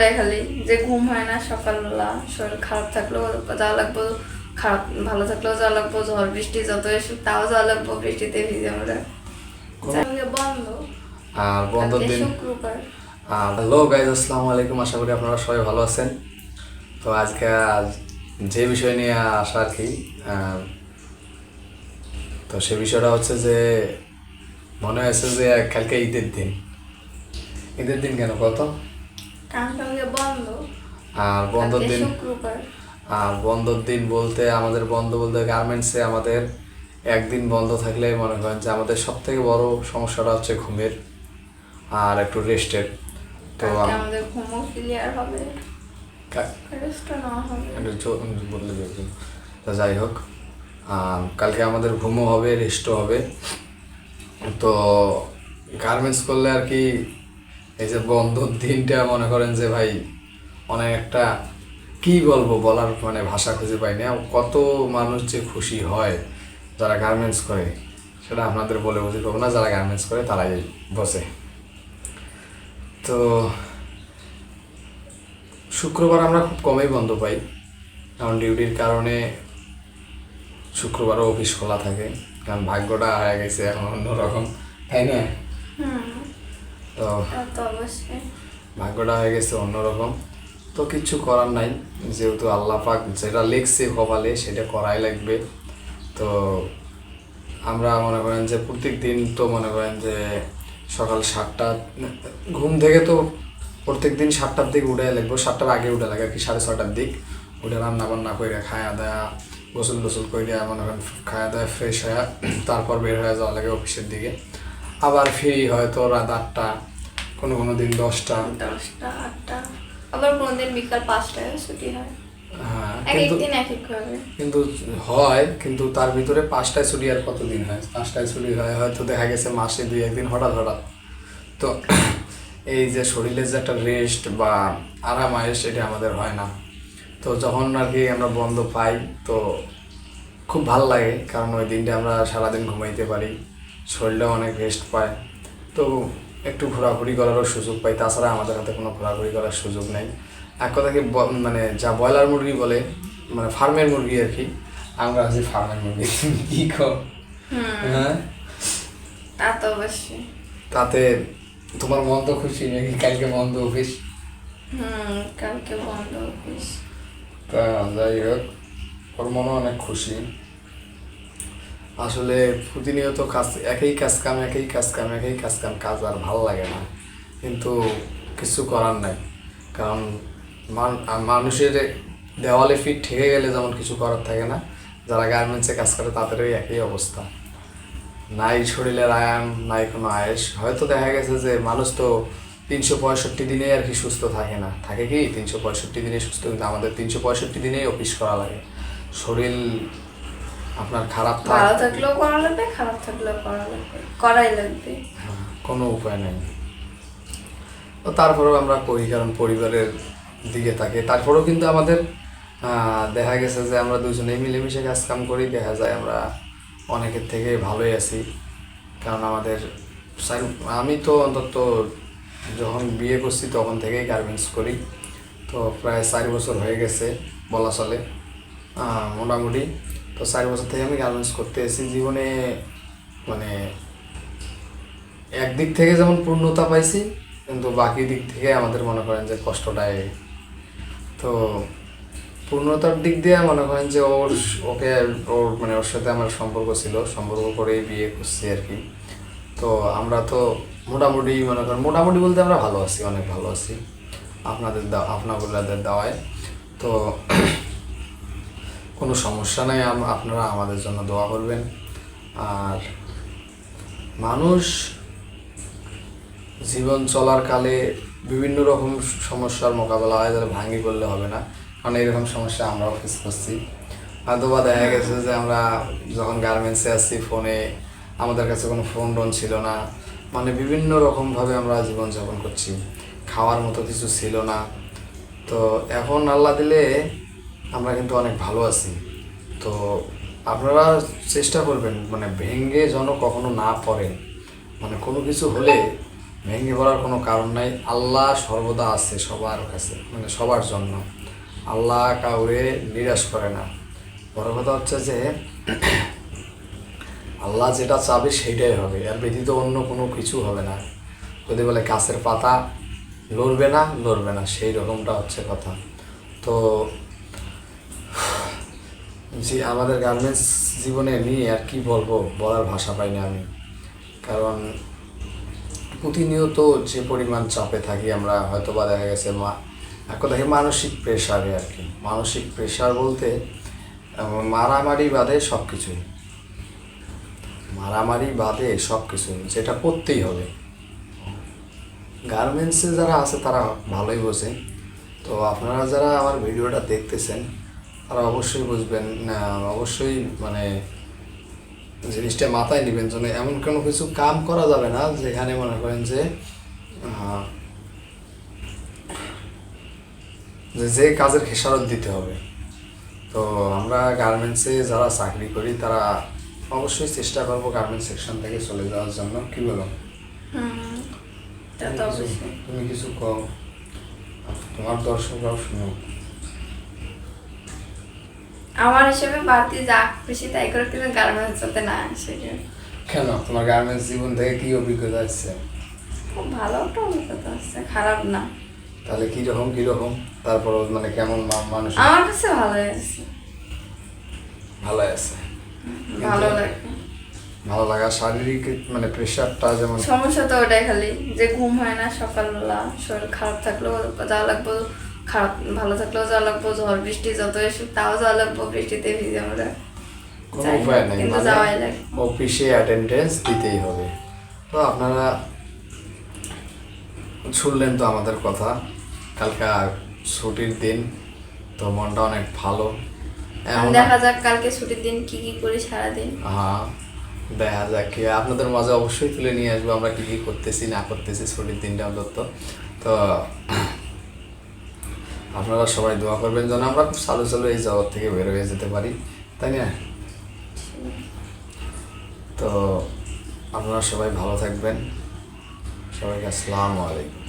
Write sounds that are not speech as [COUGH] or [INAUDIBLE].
খালি যে ঘুম হয় না সকালবেলা শরীর খারাপ থাকলেও যাওয়া লাগবো খারাপ ভালো থাকলেও যাওয়া লাগবো ঝড় বৃষ্টি যত তাও যাওয়া লাগবো বৃষ্টিতে ভিজে আমরা। বন্ধ। আর বন্ধের দিন আর হ্যালো গাইজ আসসালামু আলাইকুম। আশা করি আপনারা সবাই ভালো আছেন। তো আজকে আজ যে বিষয় নিয়ে আসা আর কি তো সে বিষয়টা হচ্ছে যে মনে হয়েছে যে কালকে ঈদের দিন। ঈদের দিন কেন কত আর বন্ধের দিন আর বন্ধের দিন বলতে আমাদের বন্ধ বলতে গার্মেন্টসে আমাদের একদিন বন্ধ থাকলে মনে করেন যে আমাদের সব থেকে বড় সমস্যাটা হচ্ছে ঘুমের আর একটু রেস্টের তো আমাদের ঘুমও ক্লিয়ার হবে। তো যাই হোক কালকে আমাদের ঘুমও হবে রেস্টও হবে। তো গার্মেন্টস করলে আর কি এই যে বন্ধর দিনটা মনে করেন যে ভাই অনেক একটা কি বলব বলার মানে ভাষা খুঁজে পাই না। কত মানুষ যে খুশি হয় যারা গার্মেন্টস করে, সেটা আপনাদের বলে বুঝতে পারব না। যারা গার্মেন্টস করে, তারাই বসে। তো শুক্রবার আমরা খুব কমই বন্ধ পাই। কারণ ডিউটির কারণে শুক্রবারও অফিস খোলা থাকে। কারণ ভাগ্যটা হয়ে গেছে এখন অন্যরকম, তাই না? তো অবশ্যই। ভাগ্যটা হয়ে গেছে অন্যরকম। তো কিছু করার নাই যেহেতু আল্লাহ পাক যেটা লিখছে কপালে সেটা করাই লাগবে। তো আমরা মনে করেন যে প্রত্যেক দিন তো মনে করেন যে সকাল সাতটা ঘুম থেকে তো প্রত্যেক দিন সাতটার দিক উঠে লাগবো সাতটার আগে উঠে লাগে আর কি সাড়ে ছটার দিক। উঠে রান্না বান্না করে খায়া দায়া গোসল টোসল করে মনে করেন খায়া দায়া ফ্রেশ হয়ে তারপর বের হয়ে যাওয়া লাগে অফিসের দিকে। আবার ফ্রি হয়তো রাত আটটা কোনো কোনো দিন দশটা। দশটা আটটা। আবার কোনদিন বিকাল পাঁচটায় ছুটি হয়। হ্যাঁ কিন্তু দিন হয় কিন্তু তার ভিতরে পাঁচটায় ছুটি আর কতদিন হয়? পাঁচটায় ছুটি হয় হয়তো দেখা গেছে মাসে দুই একদিন হঠাৎ হঠাৎ। তো এই যে শরীরের যে একটা রেস্ট বা আরাম আয়েস এটা আমাদের হয় না। তো যখন আর কি আমরা বন্ধ পাই তো খুব ভালো লাগে কারণ ওই দিনটা আমরা সারাদিন ঘুমাইতে পারি। শরীরটাও অনেক রেস্ট পায়। তো একটু ঘোরাঘুরি করারও সুযোগ পাই তাছাড়া আমাদের হাতে কোনো ঘোরাঘুরি করার সুযোগ নেই। এক কথাকে মানে যা ব্রয়লার মুরগি বলে মানে ফার্মের মুরগি আর কি আমরা আছি ফার্মের মুরগি। [LAUGHS] কি কর হ্যাঁ? তা তো অবশ্যই। তাতে তোমার মন তো খুশি নাকি কালকে বন্ধ অফিস? হুম কালকে বন্ধ অফিস। তা যাই হোক ওর মনে অনেক খুশি। আসলে প্রতিনিয়ত কাজ, একই কাজ কাম, একই কাজ কাম, একই কাজ কাম, কাজ আর ভালো লাগে না। কিন্তু কিছু করার নাই। কারণ মান- মানুষের দেওয়ালে ফিট ঠেকে গেলে যেমন কিছু করার থাকে না, যারা গার্মেন্টসে কাজ করে তাদেরও একই অবস্থা। নাই শরীরের আয়াম নাই কোনো আয়েস। হয়তো দেখা গেছে যে মানুষ তো তিনশো পঁয়ষট্টি দিনেই আর কি সুস্থ থাকে না। থাকে কি? তিনশো পঁয়ষট্টি দিনে সুস্থ, কিন্তু আমাদের তিনশো পঁয়ষট্টি দিনেই অফিস করা লাগে। শরীর আপনার খারাপ ভালো থাকলেও করা লাগবে খারাপ থাকলেও করা লাগবে। করাই লাগবে। হ্যাঁ, কোনো উপায় নেই। তো তারপরেও আমরা করি কারণ পরিবারের দিকে থাকে তারপরেও কিন্তু আমাদের দেখা গেছে যে আমরা দুজনেই মিলেমিশে কাজ কাম করি। দেখা যায় আমরা অনেকের থেকে ভালোই আছি। কারণ আমাদের আমি তো অন্তত যখন বিয়ে করছি তখন থেকেই গার্মেন্টস করি। তো প্রায় চার বছর হয়ে গেছে বলা চলে। মোটামুটি। তো চার বছর থেকে আমি গার্মেন্টস করতে এসেছি জীবনে মানে একদিক থেকে যেমন পূর্ণতা পাইছি, কিন্তু বাকি দিক থেকে আমাদের মনে করেন যে কষ্টটাই তো পূর্ণতার দিক দিয়ে মনে করেন যে ওর, ওকে ওর মানে ওর সাথে আমার সম্পর্ক ছিল, সম্পর্ক করেই বিয়ে করছি আর কি। তো আমরা তো মোটামুটি মনে করেন, মোটামুটি বলতে আমরা ভালো আছি, অনেক ভালো আছি। আপনাদের দা- আপনাদের দাওয়ায়। তো কোনো সমস্যা নাই আপনারা আমাদের জন্য দোয়া করবেন। আর মানুষ জীবন চলার কালে বিভিন্ন রকম সমস্যার মোকাবেলা হয়, যারা ভাঙি করলে হবে না। কারণ এইরকম সমস্যা আমরাও ফেস করছি। হয়তোবা দেখা গেছে যে আমরা যখন গার্মেন্টসে আসছি ফোনে আমাদের কাছে কোনো ফোন টোন ছিল না। মানে বিভিন্ন রকমভাবে আমরা জীবনযাপন করছি। খাওয়ার মতো কিছু ছিল না। তো এখন আল্লাহ দিলে আমরা কিন্তু অনেক ভালো আছি। তো আপনারা চেষ্টা করবেন মানে ভেঙ্গে যেন কখনো না পড়েন। মানে কোনো কিছু হলে ভেঙে পড়ার কোনো কারণ নাই। আল্লাহ সর্বদা আছে সবার কাছে মানে সবার জন্য। আল্লাহ কাউরে নিরাশ করে না। বড় কথা হচ্ছে যে, আল্লাহ যেটা চাবে সেইটাই হবে। আর ব্যতীত অন্য কোনো কিছু হবে না। যদি বলে গাছের পাতা লড়বে না লড়বে না। সেই রকমটা হচ্ছে কথা। তো জি, আমাদের গার্মেন্টস জীবনে নিয়ে আর কি বলব, বলার ভাষা পাই না আমি। কারণ প্রতিনিয়ত যে পরিমাণ চাপে থাকি আমরা হয়তো বা দেখা গেছে মা, এক কথাকে মানসিক প্রেশারে আর কি। মানসিক প্রেশার বলতে মারামারি বাদে সব কিছুই মারামারি বাদে সব কিছুই যেটা করতেই হবে। গার্মেন্টসে যারা আছে তারা ভালোই বোঝে। তো আপনারা যারা আমার ভিডিওটা দেখতেছেন তারা অবশ্যই বুঝবেন না অবশ্যই মানে জিনিসটা মাথায় নেবেন যেন এমন কোনো কিছু কাম করা যাবে না যেখানে মনে করেন যে যে যে কাজের খেসারত দিতে হবে। তো আমরা গার্মেন্টসে যারা চাকরি করি তারা অবশ্যই চেষ্টা করব গার্মেন্টস সেকশন থেকে চলে যাওয়ার জন্য। কি বলো? তুমি কিছু কও। তোমার দর্শকরাও শুনো আমার হিসেবে বাড়তি যা খুশি তাই করে কিন্তু গার্মেন্টস যাতে না আসে কেন? তোমার গার্মেন্টস জীবন থেকে কি অভিজ্ঞতা আসছে খুব ভালো একটা অভিজ্ঞতা আছে খারাপ না। তাহলে কি রকম কি রকম তারপর মানে কেমন মানুষ? আমার কাছে ভালো আছে ভালো আছে। ভালো লাগে। ভালো লাগা শারীরিক মানে প্রেশারটা যেমন সমস্যা তো ওটাই খালি যে ঘুম হয় না সকালবেলা শরীর খারাপ থাকলেও যা লাগবো খারাপ ভালো থাকলেও যাওয়া লাগবো ঝড় বৃষ্টি যত এসুক তাও যাওয়া লাগবো বৃষ্টিতে ভিজে আমরা কোনো উপায় নেই। মানে। অফিসে অ্যাটেন্ডেন্স দিতেই হবে। তো আপনারা শুনলেন তো আমাদের কথা কালকে ছুটির দিন তো মনটা অনেক ভালো। দেখা যাক কালকে ছুটির দিন কি কি করি সারাদিন। হ্যাঁ দেখা যাক কি। আপনাদের মাঝে অবশ্যই তুলে নিয়ে আসব আমরা কি কি করতেছি না করতেছি ছুটির দিনটা অন্তত। তো আপনারা সবাই দোয়া করবেন যেন আমরা খুব সালো সালো এই জগৎ থেকে বের হয়ে যেতে পারি, তাই না? তো আপনারা সবাই ভালো থাকবেন। সবাইকে আসসালামু আলাইকুম।